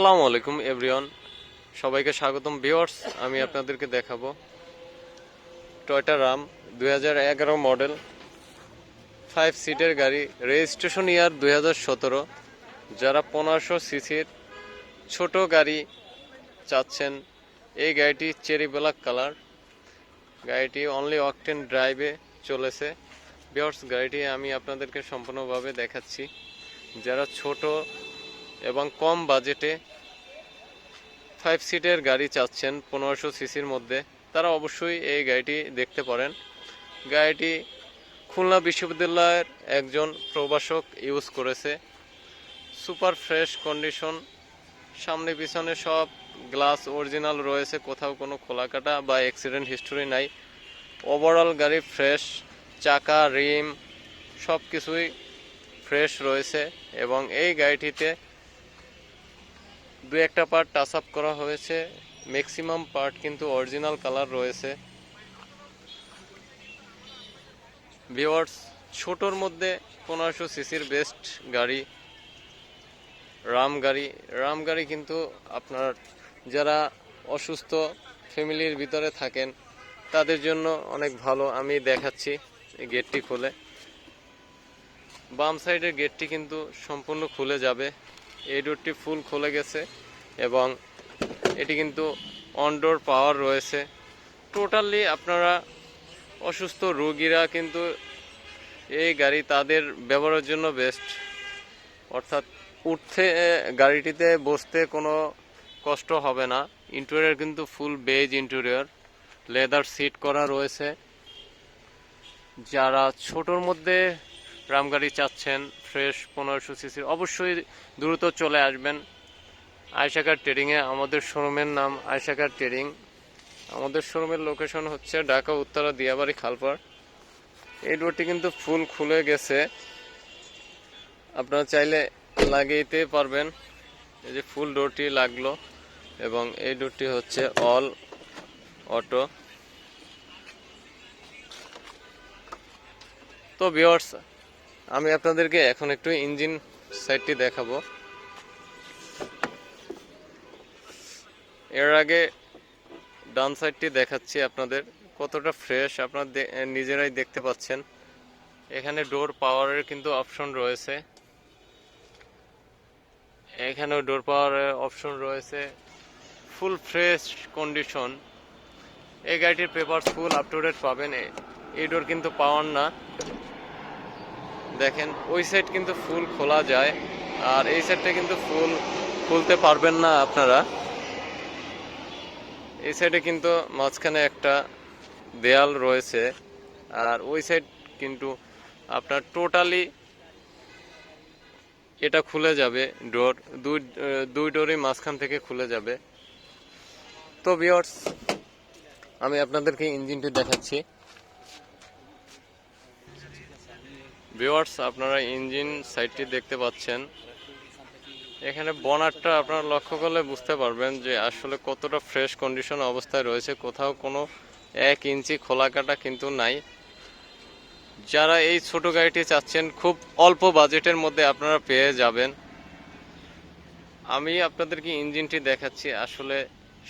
আসসালামু আলাইকুম এভরিওয়ান সবাইকে স্বাগতম ভিউয়ার্স আমি আপনাদেরকে দেখাবো টয়টা রাম দু হাজার এগারো মডেল ফাইভ সিটের গাড়ি রেজিস্ট্রেশন ইয়ার দু হাজার সতেরো। যারা পনেরোশো সিসির ছোট গাড়ি চাচ্ছেন, এই গাড়িটি চেরি ব্ল্যাক কালার। গাড়িটি অনলি অকটেন ড্রাইভে চলেছে। ভিউয়ার্স গাড়িটি আমি আপনাদেরকে সম্পূর্ণভাবে দেখাচ্ছি। যারা ছোট এবং কম বাজেটে ফাইভ সিটের গাড়ি চাচ্ছেন পনেরোশো সিসির মধ্যে। তারা অবশ্যই এই গাড়িটি দেখতে পারেন। গাড়িটি খুলনা বিশ্ববিদ্যালয়ের একজন প্রভাষক ইউজ করেছে। সুপার ফ্রেশ কন্ডিশন, সামনে পিছনে সব গ্লাস অরিজিনাল রয়েছে, কোথাও কোনো খোলাকাটা বা অ্যাক্সিডেন্ট হিস্টোরি নাই। ওভারঅল গাড়ি ফ্রেশ, চাকা, রিম সব কিছুই ফ্রেশ রয়েছে এবং এই গাড়িটিতে দু একটা পার্ট টাচ আপ করা হয়েছে। ম্যাক্সিমাম পার্ট কিন্তু অরিজিনাল কালার রয়েছে। ভিওয়ার্স ছোটোর মধ্যে পনেরোশো সিসির বেস্ট গাড়ি, রাম গাড়ি। রাম গাড়ি কিন্তু আপনার যারা অসুস্থ, ফ্যামিলির ভিতরে থাকেন, তাদের জন্য অনেক ভালো। আমি দেখাচ্ছি গেটটি খুলে। বাম সাইডের গেটটি কিন্তু সম্পূর্ণ খুলে যাবে। এই ডোরটি ফুল খুলে গেছে এবং এটি কিন্তু অনডোর পাওয়ার রয়েছে। টোটালি আপনারা অসুস্থ রোগীরা কিন্তু এই গাড়ি তাদের ব্যবহারের জন্য বেস্ট অর্থাৎ উঠতে গাড়িটিতে বসতে কোনো কষ্ট হবে না। ইন্টেরিয়র কিন্তু full beige interior leather seat করা রয়েছে। যারা ছোটোর মধ্যে রাম গাড়ি চাচ্ছেন ফ্রেশ পনেরোশো সিসির অবশ্যই দ্রুত চলে আসবেন। আয়সাকার ট্রেডিংয়ে আমাদের শোরুমের নাম আয়সাকার ট্রেডিং আমাদের শোরুমের লোকেশন হচ্ছে ঢাকা, উত্তরা, দিয়াবাড়ি, খালপাড়। এই ডোরটি কিন্তু ফুল খুলে গেছে। আপনারা চাইলে লাগিয়ে পারবেন। এই যে ফুল ডোরটি লাগল এবং এই ডোরটি হচ্ছে অল অটো তো ভিওর্স আমি আপনাদেরকে এখন একটু ইঞ্জিন সাইডটি দেখাবো। এর আগে ডান সাইডটি দেখাচ্ছি আপনাদের, কতটা ফ্রেশ আপনারা নিজেরাই দেখতে পাচ্ছেন। এখানে ডোর পাওয়ারের কিন্তু অপশন রয়েছে। এখানেও ডোর পাওয়ারের অপশন রয়েছে। ফুল ফ্রেশ কন্ডিশন এই গাড়িটির paper full up to date পাবেন। এই ডোর কিন্তু পাওয়ার না। দেখেন, ওই সাইড কিন্তু ফুল খোলা যায়, আর এই সাইডটা কিন্তু ফুল খুলতে পারবেন না আপনারা। এই সাইডে কিন্তু মাঝখানে একটা দেয়াল রয়েছে, আর ওই সাইড কিন্তু আপনার টোটালি এটা খুলে যাবে ডোর দুই দুই ডোরই মাঝখান থেকে খুলে যাবে। তো বিয়ার্স আমি আপনাদেরকে ইঞ্জিনটি দেখাচ্ছি। ভিউয়ার্স, আপনারা ইঞ্জিন সাইডটি দেখতে পাচ্ছেন। এখানে বনারটা আপনারা লক্ষ্য করলে বুঝতে পারবেন যে আসলে কতটা ফ্রেশ কন্ডিশন অবস্থায় রয়েছে। কোথাও কোনো এক ইঞ্চি খোলা কাটা কিন্তু নাই। যারা এই ছোট গাড়িটি চাচ্ছেন, খুব অল্প বাজেটের মধ্যে আপনারা পেয়ে যাবেন। আমি আপনাদেরকে ইঞ্জিনটি দেখাচ্ছি। আসলে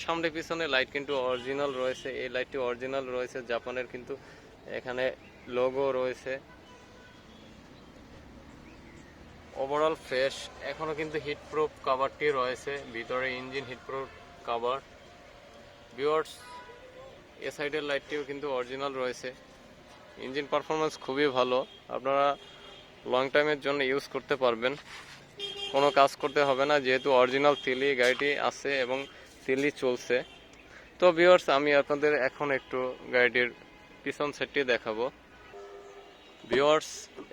সামনে পিছনে লাইট কিন্তু অরিজিনাল রয়েছে। এই লাইটটি অরিজিনাল রয়েছে। জাপানের কিন্তু এখানে লোগো রয়েছে। ওভারঅল ফ্রেশ এখনও কিন্তু হিট প্রুফ কাভারটি রয়েছে। ভিতরে engine heat proof cover viewers এ সাইডের লাইটটিও কিন্তু অরিজিনাল রয়েছে। ইঞ্জিন পারফরমেন্স খুবই ভালো। আপনারা লং টাইমের জন্য ইউজ করতে পারবেন। কোনো কাজ করতে হবে না, যেহেতু অরিজিনাল তিলি গাড়িটি আছে এবং তিলি চলছে। তো ভিউয়ার্স আমি আপনাদের এখন একটু গাড়িটির পিছন সেটটি দেখাবো। ভিওয়ার্স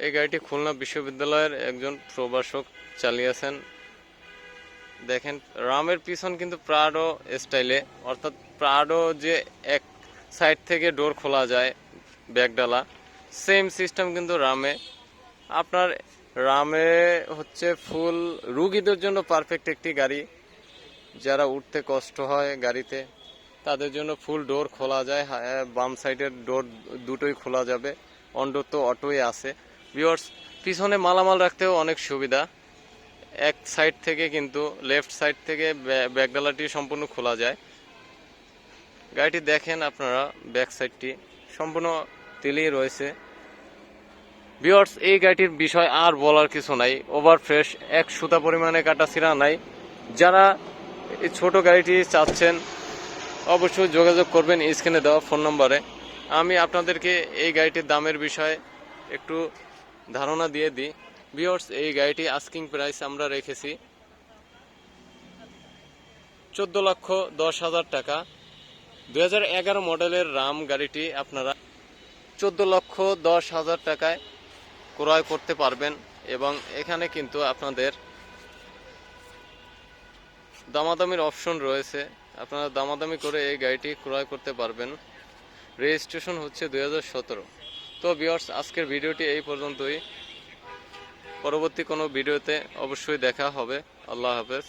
এই গাড়িটি খুলনা বিশ্ববিদ্যালয়ের একজন প্রভাষক চালিয়েছেন। দেখেন রামের পিছন কিন্তু প্রাডো স্টাইলে অর্থাৎ প্রাডো যে এক সাইড থেকে ডোর খোলা যায় ব্যাগডালা সেম সিস্টেম কিন্তু রামে। আপনার রামে হচ্ছে ফুল রুগীদের জন্য পারফেক্ট একটি গাড়ি। যারা উঠতে কষ্ট হয় গাড়িতে তাদের জন্য ফুল ডোর খোলা যায় হ্যাঁ, বাম সাইডের ডোর দুটোই খোলা যাবে। অন্ডর তো অটোই আছে। ভিওর্স পিছনে মালামাল রাখতেও অনেক সুবিধা। এক সাইড থেকে কিন্তু লেফট সাইড থেকে ব্যা- ব্যাকডালাটি সম্পূর্ণ খোলা যায়। গাড়িটি দেখেন আপনারা ব্যাক সাইডটি সম্পূর্ণ তেলেই রয়েছে। বিয়ার্স এই গাড়িটির বিষয় আর বলার কিছু নাই। ওভার ফ্রেশ এক সুতা পরিমাণে কাটা ছিঁড়া নাই। যারা এই ছোট গাড়িটি চাচ্ছেন, অবশ্যই যোগাযোগ করবেন স্ক্রিনে দেওয়া ফোন নম্বরে আমি আপনাদেরকে এই গাড়িটির দামের বিষয়ে একটু ধারণা দিয়ে দিই। বিয়ার্স এই গাড়িটি আস্কিং প্রাইস আমরা রেখেছি চোদ্দ লক্ষ দশ হাজার টাকা। দু এগারো মডেলের রাম গাড়িটি আপনারা চোদ্দ লক্ষ দশ হাজার টাকায় ক্রয় করতে পারবেন এবং এখানে কিন্তু আপনাদের দামাদামির অপশন রয়েছে। আপনারা দামাদামি করে এই গাড়িটি ক্রয় করতে পারবেন। রেজিস্ট্রেশন হচ্ছে দুই হাজার সতেরো। তো বিয়ার্স আজকের ভিডিওটি এই পর্যন্তই। পরবর্তী কোনো ভিডিওতে অবশ্যই দেখা হবে। আল্লাহ হাফেজ।